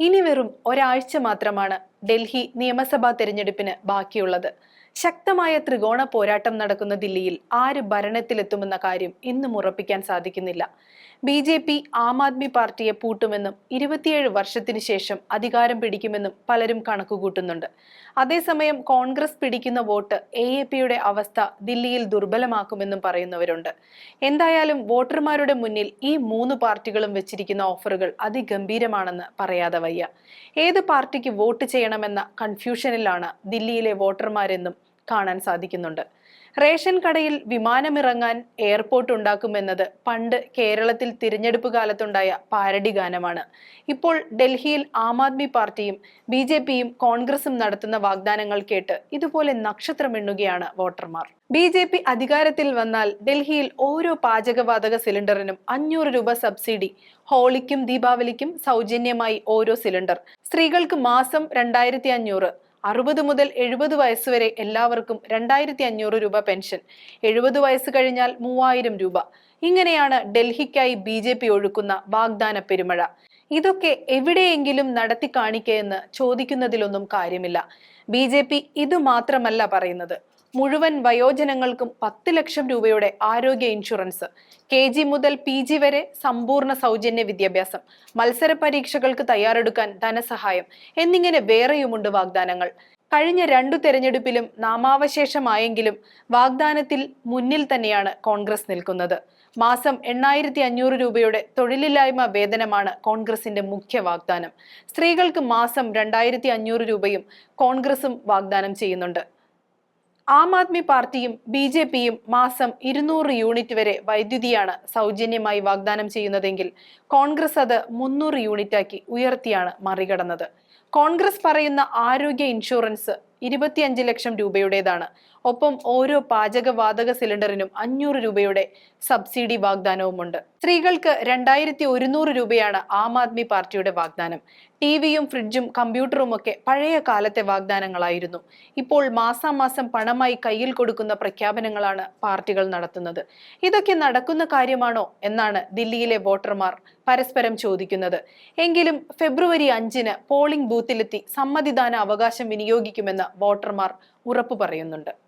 ഇനി വെറും ഒരാഴ്ച മാത്രമാണ് ഡൽഹി നിയമസഭാ തെരഞ്ഞെടുപ്പിന് ബാക്കിയുള്ളത്. ശക്തമായ ത്രികോണ പോരാട്ടം നടക്കുന്ന ദില്ലിയിൽ ആര് ഭരണത്തിലെത്തുമെന്ന കാര്യം ഇന്നും ഉറപ്പിക്കാൻ സാധിക്കുന്നില്ല. B J P Aam Aadmi പാർട്ടിയെ പൂട്ടുമെന്നും ഇരുപത്തിയേഴ് വർഷത്തിന് ശേഷം അധികാരം പിടിക്കുമെന്നും പലരും കണക്കുകൂട്ടുന്നുണ്ട്. അതേസമയം കോൺഗ്രസ് പിടിക്കുന്ന വോട്ട് എ എ പിയുടെ അവസ്ഥ ദില്ലിയിൽ ദുർബലമാക്കുമെന്നും പറയുന്നവരുണ്ട്. എന്തായാലും വോട്ടർമാരുടെ മുന്നിൽ ഈ മൂന്ന് പാർട്ടികളും വെച്ചിരിക്കുന്ന ഓഫറുകൾ അതിഗംഭീരമാണെന്ന് പറയാതെ വയ്യ. ഏത് പാർട്ടിക്ക് വോട്ട് ചെയ്യണമെന്ന കൺഫ്യൂഷനിലാണ് ദില്ലിയിലെ വോട്ടർമാരെന്നും കാണാൻ സാധിക്കുന്നുണ്ട്. റേഷൻ കടയിൽ വിമാനമിറങ്ങാൻ എയർപോർട്ട് ഉണ്ടാക്കുമെന്നത് പണ്ട് കേരളത്തിൽ തിരഞ്ഞെടുപ്പ് കാലത്തുണ്ടായ പാരഡി ഗാനമാണ്. ഇപ്പോൾ ഡൽഹിയിൽ ആം ആദ്മി പാർട്ടിയും ബി ജെ പിയും കോൺഗ്രസും നടത്തുന്ന വാഗ്ദാനങ്ങൾ കേട്ട് ഇതുപോലെ നക്ഷത്രമെണ്ണുകയാണ് വോട്ടർമാർ. ബി ജെ പി അധികാരത്തിൽ വന്നാൽ ഡൽഹിയിൽ ഓരോ പാചകവാതക സിലിണ്ടറിനും അഞ്ഞൂറ് രൂപ സബ്സിഡി ഹോളിക്കും ദീപാവലിക്കും സൗജന്യമായി ഓരോ സിലിണ്ടർ. സ്ത്രീകൾക്ക് മാസം രണ്ടായിരത്തി അഞ്ഞൂറ് അറുപത് മുതൽ എഴുപത് വയസ്സ് വരെ എല്ലാവർക്കും രണ്ടായിരത്തി അഞ്ഞൂറ് രൂപ പെൻഷൻ. എഴുപത് വയസ്സ് കഴിഞ്ഞാൽ മൂവായിരം രൂപ. ഇങ്ങനെയാണ് ഡൽഹിക്കായി ബി ജെ പി ഒഴുക്കുന്ന വാഗ്ദാന പെരുമഴ. ഇതൊക്കെ എവിടെയെങ്കിലും നടത്തി കാണിക്കയെന്ന് ചോദിക്കുന്നതിലൊന്നും കാര്യമില്ല. ബി ജെ പി ഇത് മാത്രമല്ല പറയുന്നത്. മുഴുവൻ വയോജനങ്ങൾക്കും പത്ത് ലക്ഷം രൂപയുടെ ആരോഗ്യ ഇൻഷുറൻസ്. കെ ജി മുതൽ പി ജി വരെ സമ്പൂർണ സൗജന്യ വിദ്യാഭ്യാസം. മത്സര പരീക്ഷകൾക്ക് തയ്യാറെടുക്കാൻ ധനസഹായം എന്നിങ്ങനെ വേറെയുമുണ്ട് വാഗ്ദാനങ്ങൾ. കഴിഞ്ഞ രണ്ടു തെരഞ്ഞെടുപ്പിലും നാമാവശേഷമായെങ്കിലും വാഗ്ദാനത്തിൽ മുന്നിൽ തന്നെയാണ് കോൺഗ്രസ് നിൽക്കുന്നത്. മാസം എണ്ണായിരത്തി അഞ്ഞൂറ് രൂപയുടെ തൊഴിലില്ലായ്മ വേതനമാണ് കോൺഗ്രസിന്റെ മുഖ്യ വാഗ്ദാനം. സ്ത്രീകൾക്ക് മാസം രണ്ടായിരത്തി അഞ്ഞൂറ് രൂപയും കോൺഗ്രസും വാഗ്ദാനം ചെയ്യുന്നുണ്ട്. ആം ആദ്മി പാർട്ടിയും ബി ജെ പിയും മാസം ഇരുന്നൂറ് യൂണിറ്റ് വരെ വൈദ്യുതിയാണ് സൗജന്യമായി വാഗ്ദാനം ചെയ്യുന്നതെങ്കിൽ കോൺഗ്രസ് അത് മുന്നൂറ് യൂണിറ്റാക്കി ഉയർത്തിയാണ് മറികടന്നത്. കോൺഗ്രസ് പറയുന്ന ആരോഗ്യ ഇൻഷുറൻസ് ഇരുപത്തിയഞ്ച് ലക്ഷം രൂപയുടേതാണ്. ഒപ്പം ഓരോ പാചകവാതക സിലിണ്ടറിനും അഞ്ഞൂറ് രൂപയുടെ സബ്സിഡി വാഗ്ദാനവുമുണ്ട്. സ്ത്രീകൾക്ക് രണ്ടായിരത്തി ഒരുന്നൂറ് രൂപയാണ് ആം ആദ്മി പാർട്ടിയുടെ വാഗ്ദാനം. ടി വിയും ഫ്രിഡ്ജും കമ്പ്യൂട്ടറും ഒക്കെ പഴയ കാലത്തെ വാഗ്ദാനങ്ങളായിരുന്നു. ഇപ്പോൾ മാസാമാസം പണമായി കയ്യിൽ കൊടുക്കുന്ന പ്രഖ്യാപനങ്ങളാണ് പാർട്ടികൾ നടത്തുന്നത്. ഇതൊക്കെ നടക്കുന്ന കാര്യമാണോ എന്നാണ് ദില്ലിയിലെ വോട്ടർമാർ പരസ്പരം ചോദിക്കുന്നത്. എങ്കിലും ഫെബ്രുവരി അഞ്ചിന് പോളിംഗ് ബൂത്തിലെത്തി സമ്മതിദാന അവകാശം വിനിയോഗിക്കുമെന്ന് വോട്ടർമാർ ഉറപ്പു പറയുന്നുണ്ട്.